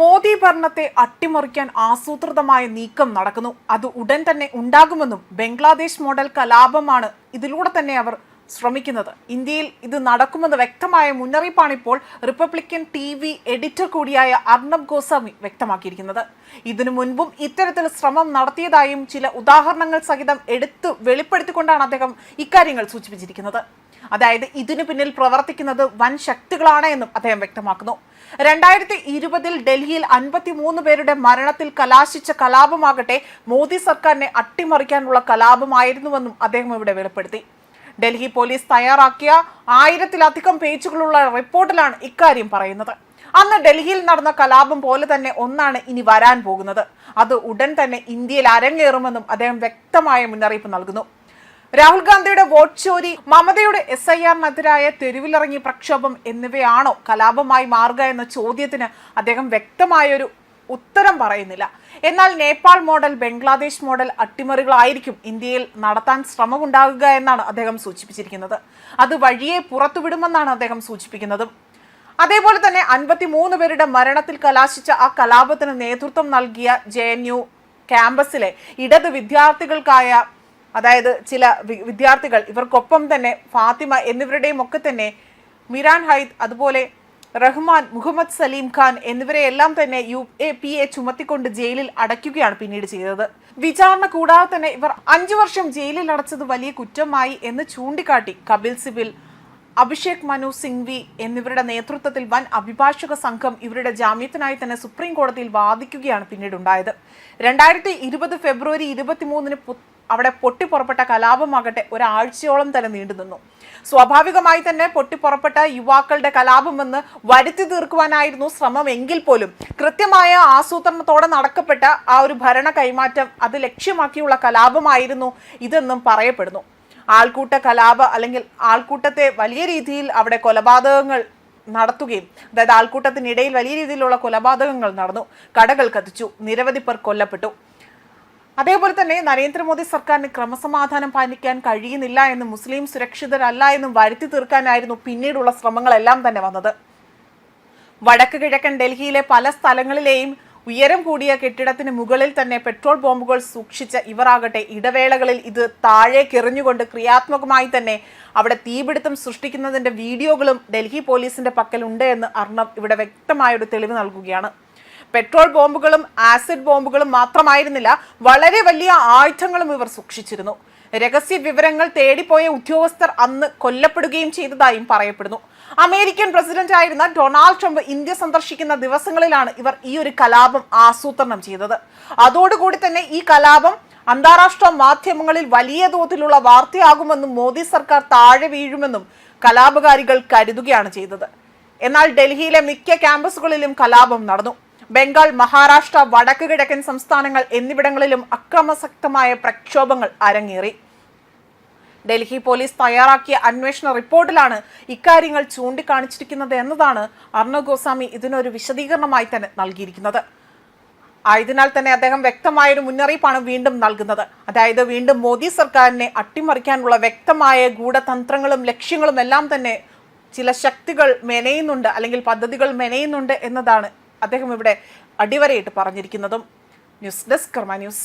മോദി ഭരണത്തെ അട്ടിമറിക്കാൻ ആസൂത്രിതമായ നീക്കം നടക്കുന്നു. അത് ഉടൻ തന്നെ ഉണ്ടാകുമെന്നും ബംഗ്ലാദേശ് മോഡൽ കലാപമാണ് ഇതിലൂടെ തന്നെ അവർ ശ്രമിക്കുന്നത്. ഇന്ത്യയിൽ ഇത് നടക്കുമെന്ന് വ്യക്തമായ മുന്നറിയിപ്പാണ് ഇപ്പോൾ റിപ്പബ്ലിക്കൻ ടി വി എഡിറ്റർ കൂടിയായ അർണബ് ഗോസ്വാമി വ്യക്തമാക്കിയിരിക്കുന്നത്. ഇതിനു മുൻപും ഇത്തരത്തിൽ ശ്രമം നടത്തിയതായും ചില ഉദാഹരണങ്ങൾ സഹിതം എടുത്തു വെളിപ്പെടുത്തിക്കൊണ്ടാണ് അദ്ദേഹം ഇക്കാര്യങ്ങൾ സൂചിപ്പിച്ചിരിക്കുന്നത്. അതായത് ഇതിനു പിന്നിൽ പ്രവർത്തിക്കുന്നത് വൻ ശക്തികളാണ് എന്നും അദ്ദേഹം വ്യക്തമാക്കുന്നു. രണ്ടായിരത്തി ഇരുപതിൽ ഡൽഹിയിൽ അൻപത്തിമൂന്ന് പേരുടെ മരണത്തിൽ കലാശിച്ച കലാപമാകട്ടെ മോദി സർക്കാരിനെ അട്ടിമറിക്കാനുള്ള കലാപമായിരുന്നുവെന്നും അദ്ദേഹം ഇവിടെ വെളിപ്പെടുത്തി. ഡൽഹി പോലീസ് തയ്യാറാക്കിയ ആയിരത്തിലധികം പേജുകളുള്ള റിപ്പോർട്ടിലാണ് ഇക്കാര്യം പറയുന്നത്. അന്ന് ഡൽഹിയിൽ നടന്ന കലാപം പോലെ തന്നെ ഒന്നാണ് ഇനി വരാൻ പോകുന്നത്. അത് ഉടൻ തന്നെ ഇന്ത്യയിൽ അരങ്ങേറുമെന്നും അദ്ദേഹം വ്യക്തമായ മുന്നറിയിപ്പ് നൽകുന്നു. രാഹുൽ ഗാന്ധിയുടെ വോട്ട് ചോരി മമതയുടെ എസ് ഐ ആറിനെതിരായ തെരുവിലിറങ്ങി പ്രക്ഷോഭം എന്നിവയാണോ കലാപമായി മാറുക എന്ന ചോദ്യത്തിന് അദ്ദേഹം വ്യക്തമായൊരു ഉത്തരം പറയുന്നില്ല. എന്നാൽ നേപ്പാൾ മോഡൽ ബംഗ്ലാദേശ് മോഡൽ അട്ടിമറികളായിരിക്കും ഇന്ത്യയിൽ നടത്താൻ ശ്രമമുണ്ടാകുക എന്നാണ് അദ്ദേഹം സൂചിപ്പിച്ചിരിക്കുന്നത്. അത് വഴിയെ പുറത്തുവിടുമെന്നാണ് അദ്ദേഹം സൂചിപ്പിക്കുന്നതും. അതേപോലെ തന്നെ അൻപത്തിമൂന്ന് പേരുടെ മരണത്തിൽ കലാശിച്ച ആ കലാപത്തിന് നേതൃത്വം നൽകിയ ജെ ക്യാമ്പസിലെ ഇടത് വിദ്യാർത്ഥികൾക്കായ അതായത് ചില വിദ്യാർത്ഥികൾ ഇവർക്കൊപ്പം തന്നെ ഫാത്തിമ എന്നിവരുടെയും ഒക്കെ തന്നെ മിരാൻ ഹൈദ് അതുപോലെ റഹ്മാൻ മുഹമ്മദ് സലീം ഖാൻ എന്നിവരെയെല്ലാം തന്നെ യു എ പി എ ചുമത്തിക്കൊണ്ട് ജയിലിൽ അടയ്ക്കുകയാണ് പിന്നീട് ചെയ്തത്. വിചാരണ കൂടാതെ തന്നെ ഇവർ അഞ്ചു വർഷം ജയിലിൽ അടച്ചത് വലിയ കുറ്റമായി എന്ന് ചൂണ്ടിക്കാട്ടി കപിൽ സിബിൽ അഭിഷേക് മനു സിംഗ്വി എന്നിവരുടെ നേതൃത്വത്തിൽ വൻ അഭിഭാഷക സംഘം ഇവരുടെ ജാമ്യത്തിനായി തന്നെ സുപ്രീം കോടതിയിൽ വാദിക്കുകയാണ് പിന്നീട് ഉണ്ടായത് രണ്ടായിരത്തി ഇരുപത് ഫെബ്രുവരി ഇരുപത്തിമൂന്നിന് അവിടെ പൊട്ടിപ്പുറപ്പെട്ട കലാപമാകട്ടെ ഒരാഴ്ചയോളം തന്നെ നീണ്ടുനിന്നു സ്വാഭാവികമായി തന്നെ പൊട്ടിപ്പുറപ്പെട്ട യുവാക്കളുടെ കലാപമെന്ന് വരുത്തി തീർക്കുവാനായിരുന്നു ശ്രമം എങ്കിൽ പോലും. കൃത്യമായ ആസൂത്രണത്തോടെ നടക്കപ്പെട്ട ആ ഒരു ഭരണ കൈമാറ്റം അത് ലക്ഷ്യമാക്കിയുള്ള കലാപമായിരുന്നു ഇതെന്നും പറയപ്പെടുന്നു. ആൾക്കൂട്ട കലാപ അല്ലെങ്കിൽ ആൾക്കൂട്ടത്തെ വലിയ രീതിയിൽ അവിടെ കൊലപാതകങ്ങൾ നടത്തുകയും അതായത് ആൾക്കൂട്ടത്തിനിടയിൽ വലിയ രീതിയിലുള്ള കൊലപാതകങ്ങൾ നടന്നു. കടകൾ കത്തിച്ചു. നിരവധി പേർ കൊല്ലപ്പെട്ടു. അതേപോലെ തന്നെ നരേന്ദ്രമോദി സർക്കാരിന് ക്രമസമാധാനം പാലിക്കാൻ കഴിയുന്നില്ല എന്നും മുസ്ലിം സുരക്ഷിതരല്ല എന്നും വരുത്തി തീർക്കാനായിരുന്നു പിന്നീടുള്ള ശ്രമങ്ങളെല്ലാം തന്നെ വന്നത്. വടക്ക് കിഴക്കൻ ഡൽഹിയിലെ പല സ്ഥലങ്ങളിലെയും ഉയരം കൂടിയ കെട്ടിടത്തിന് മുകളിൽ തന്നെ പെട്രോൾ ബോംബുകൾ സൂക്ഷിച്ച ഇവരാകട്ടെ ഇടവേളകളിൽ ഇത് താഴേക്ക് എറിഞ്ഞുകൊണ്ട് ക്രിയാത്മകമായി തന്നെ അവിടെ തീപിടുത്തം സൃഷ്ടിക്കുന്നതിന്റെ വീഡിയോകളും ഡൽഹി പോലീസിന്റെ പക്കലുണ്ട് എന്ന് അർണബ് ഇവിടെ വ്യക്തമായൊരു തെളിവ് നൽകുകയാണ്. പെട്രോൾ ബോംബുകളും ആസിഡ് ബോംബുകളും മാത്രമായിരുന്നില്ല വളരെ വലിയ ആയുധങ്ങളും ഇവർ സൂക്ഷിച്ചിരുന്നു. രഹസ്യ വിവരങ്ങൾ തേടിപ്പോയ ഉദ്യോഗസ്ഥർ അന്ന് കൊല്ലപ്പെടുകയും ചെയ്തതായും പറയപ്പെടുന്നു. അമേരിക്കൻ പ്രസിഡന്റ് ആയിരുന്ന ഡൊണാൾഡ് ട്രംപ് ഇന്ത്യ സന്ദർശിക്കുന്ന ദിവസങ്ങളിലാണ് ഇവർ ഈ ഒരു കലാപം ആസൂത്രണം ചെയ്തത്. അതോടുകൂടി തന്നെ ഈ കലാപം അന്താരാഷ്ട്ര മാധ്യമങ്ങളിൽ വലിയ തോതിലുള്ള വാർത്തയാകുമെന്നും മോദി സർക്കാർ താഴെ വീഴുമെന്നും കലാപകാരികൾ കരുതുകയാണ് ചെയ്തത്. എന്നാൽ ഡൽഹിയിലെ മിക്ക ക്യാമ്പസുകളിലും കലാപം നടന്നു. ബംഗാൾ മഹാരാഷ്ട്ര വടക്ക് കിഴക്കൻ സംസ്ഥാനങ്ങൾ എന്നിവിടങ്ങളിലും അക്രമസക്തമായ പ്രക്ഷോഭങ്ങൾ അരങ്ങേറി. ഡൽഹി പോലീസ് തയ്യാറാക്കിയ അന്വേഷണ റിപ്പോർട്ടിലാണ് ഇക്കാര്യങ്ങൾ ചൂണ്ടിക്കാണിച്ചിരിക്കുന്നത് എന്നതാണ് അർണവ് ഗോസ്വാമി ഇതിനൊരു വിശദീകരണമായി തന്നെ നൽകിയിരിക്കുന്നത്. ആയതിനാൽ തന്നെ അദ്ദേഹം വ്യക്തമായൊരു മുന്നറിയിപ്പാണ് വീണ്ടും നൽകുന്നത്. അതായത് വീണ്ടും മോദി സർക്കാരിനെ അട്ടിമറിക്കാനുള്ള വ്യക്തമായ ഗൂഢതന്ത്രങ്ങളും ലക്ഷ്യങ്ങളും എല്ലാം തന്നെ ചില ശക്തികൾ മെനയുന്നുണ്ട് അല്ലെങ്കിൽ പദ്ധതികൾ മെനയുന്നുണ്ട് എന്നതാണ് അദ്ദേഹം ഇവിടെ അടിവരയിട്ട് പറഞ്ഞിരിക്കുന്നതും ന്യൂസ് ഡെസ്ക് കർമ്മ ന്യൂസ്.